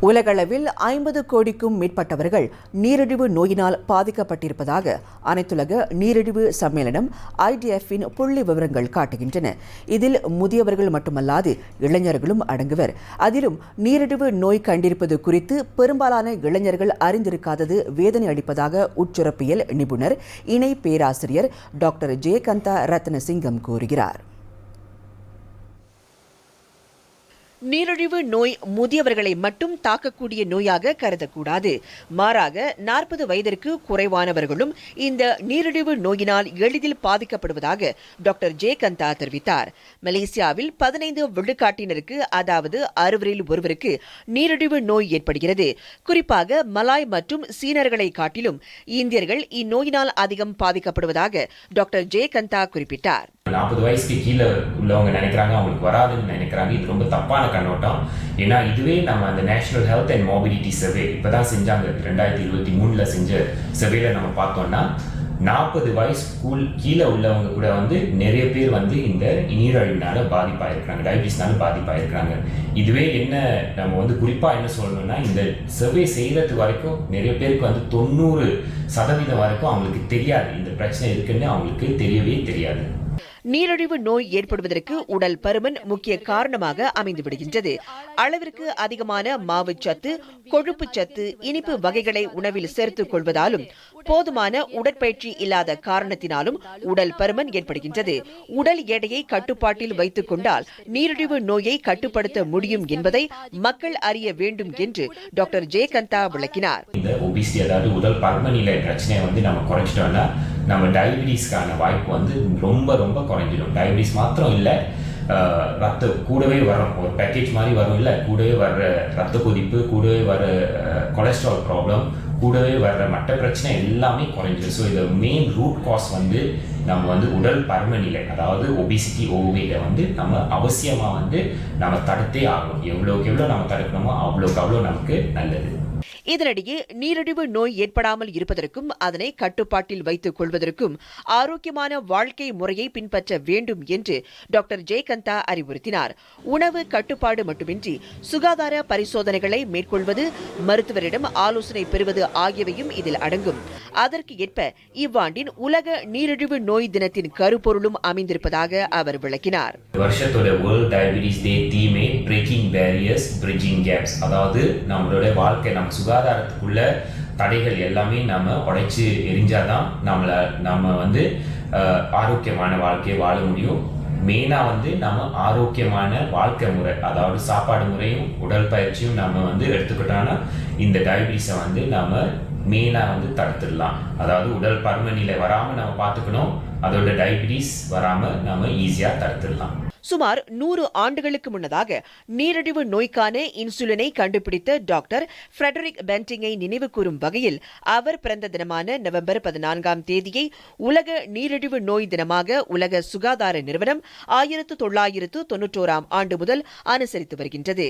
உலகளவில் ஐம்பது கோடிக்கும் மேற்பட்டவர்கள் நீரிழிவு நோயினால் பாதிக்கப்பட்டிருப்பதாக அனைத்துலக நீரிழிவு சம்மேளனம் ஐடிஎஃப்பின் புள்ளி விவரங்கள் காட்டுகின்றன. இதில் முதியவர்கள் மட்டுமல்லாது இளைஞர்களும் அடங்குவர். அதிலும் நீரிழிவு நோய் கண்டிருப்பது குறித்து பெரும்பாலான இளைஞர்கள் அறிந்திருக்காதது வேதனை அளிப்பதாக உச்சுரப்பியல் நிபுணர் இணை பேராசிரியர் டாக்டர் ஜெயகந்தா ரத்னசிங்கம் கூறுகிறார். நீரிழிவு நோய் முதியவர்களை மட்டும் தாக்கக்கூடிய நோயாக கருதக்கூடாது. மாறாக நாற்பது வயதிற்கு குறைவானவர்களும் இந்த நீரிழிவு நோயினால் எளிதில் பாதிக்கப்படுவதாக டாக்டர் ஜே கந்தா தெரிவித்தார். மலேசியாவில் பதினைந்து விழுக்காட்டினருக்கு அதாவது அறுவரில் ஒருவருக்கு நீரிழிவு நோய் ஏற்படுகிறது. குறிப்பாக மலாய் மற்றும் சீனர்களை காட்டிலும் இந்தியர்கள் இந்நோயினால் அதிகம் பாதிக்கப்படுவதாக டாக்டர் ஜே கந்தா குறிப்பிட்டார். நாற்பது வயசுக்கு கீழே உள்ளவங்க நினைக்கிறாங்க அவங்களுக்கு வராதுன்னு நினைக்கிறாங்க. இது ரொம்ப தப்பான கண்ணோட்டம். ஏன்னா இதுவே நம்ம அந்த national health and mobility survey இப்போ தான் செஞ்சாங்க. ரெண்டாயிரத்தி இருபத்தி மூணில் செஞ்ச சர்வேல நம்ம பார்த்தோம்னா நாற்பது வயசுக்குள் கீழே உள்ளவங்க கூட வந்து நிறைய பேர் வந்து இந்த நீரழிவுனால பாதிப்பாயிருக்கிறாங்க டயபிட்டிஸ்னால பாதிப்பாயிருக்கிறாங்க. இதுவே என்ன நம்ம வந்து குறிப்பாக என்ன சொல்லணும்னா இந்த சர்வே செய்கிறது வரைக்கும் நிறைய பேருக்கு வந்து தொண்ணூறு சதவீதம் வரைக்கும் அவங்களுக்கு தெரியாது. இந்த பிரச்சனை இருக்குன்னு அவங்களுக்கு தெரியவே தெரியாது. நீரிழிவு நோய் ஏற்படுவதற்கு உடல் பருமன் முக்கிய காரணமாக அமைந்து விடுகின்றது அளவிற்கு அதிகமான மாவுச்சத்து கொழுப்புச்சத்து இனிப்பு வகைகளை உணவில் சேர்த்துக் கொள்வதாலும் போதுமான உடற்பயிற்சி இல்லாத காரணத்தினாலும் உடல் பருமன் ஏற்படுகின்றது. உடல் எடையை கட்டுப்பாட்டில் வைத்துக் கொண்டால் நீரிழிவு நோயை கட்டுப்படுத்த முடியும் என்பதை மக்கள் அறிய வேண்டும் என்று டாக்டர் ஜெயகந்தா விளக்கினார். இந்த ஒபிசிட்டி அதாவது உடல் பருமநிலை பிரச்சனையை வந்து நம்ம குறைச்சிட்டோம்னா நம்ம டயபிட்டிஸ்க்கான வாய்ப்பு வந்து ரொம்ப ரொம்ப குறைஞ்சிடும். டயபிட்டிஸ் மாத்திரம் இல்லை ரத்த கூடவே வரும். ஒரு பேக்கேஜ் மாதிரி வரும் இல்லை கூடவே வர்ற ரத்த கொதிப்பு கூடவே வர கொலஸ்ட்ரால் ப்ராப்ளம் கூடவே வர்ற மற்ற பிரச்சனை எல்லாமே குறைஞ்சிடும் ஸோ இதை மெயின் ரூட் காஸ் வந்து நம்ம வந்து உடல் பருமநிலை அதாவது ஒபிசிட்டி ஓவியை வந்து நம்ம அவசியமாக வந்து நம்ம தடுத்தே ஆகணும். எவ்வளோக்கு எவ்வளோ நம்ம தடுக்கணுமோ அவ்வளோக்கு அவ்வளோ நமக்கு நல்லது. இதனிடையே நீரிழிவு நோய் ஏற்படாமல் இருப்பதற்கும் அதனை கட்டுப்பாட்டில் வைத்துக் கொள்வதற்கும் ஆரோக்கியமான வாழ்க்கை முறையை பின்பற்ற வேண்டும் என்று டாக்டர் ஜெயகந்தா அறிவுறுத்தினார். உணவு கட்டுப்பாடு மட்டுமின்றி சுகாதார பரிசோதனைகளை மேற்கொள்வது மருத்துவரிடம் ஆலோசனை பெறுவது ஆகியவையும் இதில் அடங்கும். அதற்கு ஏற்ப இவ்வாண்டின் உலக நீரிழிவு நோய் தினத்தின் கருப்பொருளும் அமைந்திருப்பதாக அவர் விளக்கினார். வருஷத்தோட world diabetes day theme breaking barriers bridging gaps அதாவது நம்மளோட வாழ்க்கை நம்ம சுகாதாரத்துக்குள்ள தடைகள் எல்லாமே நம்ம உடைச்சு எரிஞ்சாதான் நம்மளை நம்ம வந்து ஆரோக்கியமான வாழ்க்கையை வாழ முடியும். மெயினாக வந்து நம்ம ஆரோக்கியமான வாழ்க்கை முறை அதாவது சாப்பாடு முறையும் உடற்பயிற்சியும் நம்ம வந்து எடுத்துக்கிட்டோம்னா இந்த டயபிட்டிஸை வந்து நம்ம மெயினாக வந்து தடுத்துடலாம். அதாவது உடல் பருமநிலை வராமல் நம்ம பார்த்துக்கணும். அதோட டயபிட்டிஸ் வராமல் நம்ம ஈஸியாக தடுத்துடலாம். சுமார் நூறு ஆண்டுகளுக்கு முன்னதாக நீரிழிவு நோய்க்கான இன்சுலினை கண்டுபிடித்த டாக்டர் ஃபிரெடரிக் பென்டிங்கை நினைவு கூறும் வகையில் அவர் பிறந்த தினமான நவம்பர் பதினான்காம் தேதியை உலக நீரிழிவு நோய் தினமாக உலக சுகாதார நிறுவனம் ஆயிரத்து தொள்ளாயிரத்து தொன்னூற்றோராம் ஆண்டு முதல் அனுசரித்து வருகின்றது.